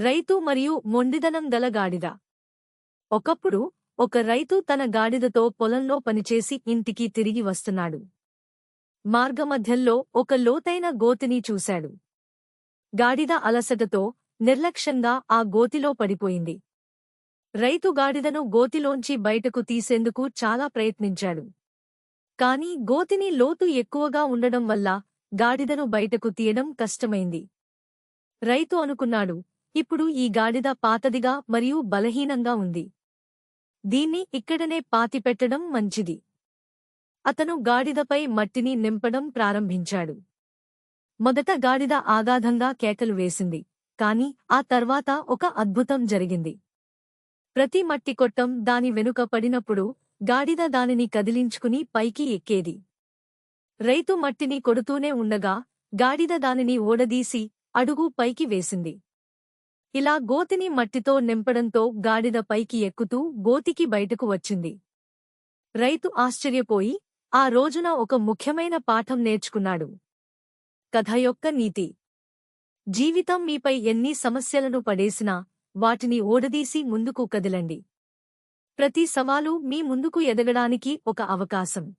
రైతు మరియు మొండిదనం గల గాడిద. ఒకప్పుడు ఒక రైతు తన గాడిదతో పొలంలో పనిచేసి ఇంటికి తిరిగి వస్తున్నాడు. మార్గమధ్యంలో ఒక లోతైన గోతిని చూశాడు. గాడిద అలసటతో నిర్లక్ష్యంగా ఆ గోతిలో పడిపోయింది. రైతు గాడిదను గోతిలోంచి బయటకు తీసేందుకు చాలా ప్రయత్నించాడు. కాని గోతిని లోతు ఎక్కువగా ఉండడం వల్ల గాడిదను బయటకు తీయడం కష్టమైంది. రైతు అనుకున్నాడు ఇప్పుడు ఈ గాడిద పాతదిగా మరియు బలహీనంగా ఉంది. దీన్ని ఇక్కడనే పాతిపెట్టడం మంచిది. అతను గాడిదపై మట్టిని నింపడం ప్రారంభించాడు. మొదట గాడిద ఆగాధంగా కేకలు వేసింది కాని ఆ తర్వాత ఒక అద్భుతం జరిగింది. ప్రతి మట్టి కొట్టం దాని వెనుక పడినప్పుడు గాడిద దానిని కదిలించుకుని పైకి ఎక్కేది. రైతు మట్టిని కొడుతూనే ఉండగా గాడిద దానిని ఓడదీసి అడుగు పైకి వేసింది. ఇలా గోతిని మట్టితో నింపడంతో గాడిద పైకి ఎక్కుతూ గోతికి బయటకు వచ్చింది. రైతు ఆశ్చర్యపోయి ఆ రోజున ఒక ముఖ్యమైన పాఠం నేర్చుకున్నాడు. కథ యొక్క నీతి. జీవితం మీపై ఎన్ని సమస్యలను పడేసినా వాటిని ఓడదీసి ముందుకు కదిలండి. ప్రతి సవాలు మీ ముందుకు ఎదగడానికి ఒక అవకాశం.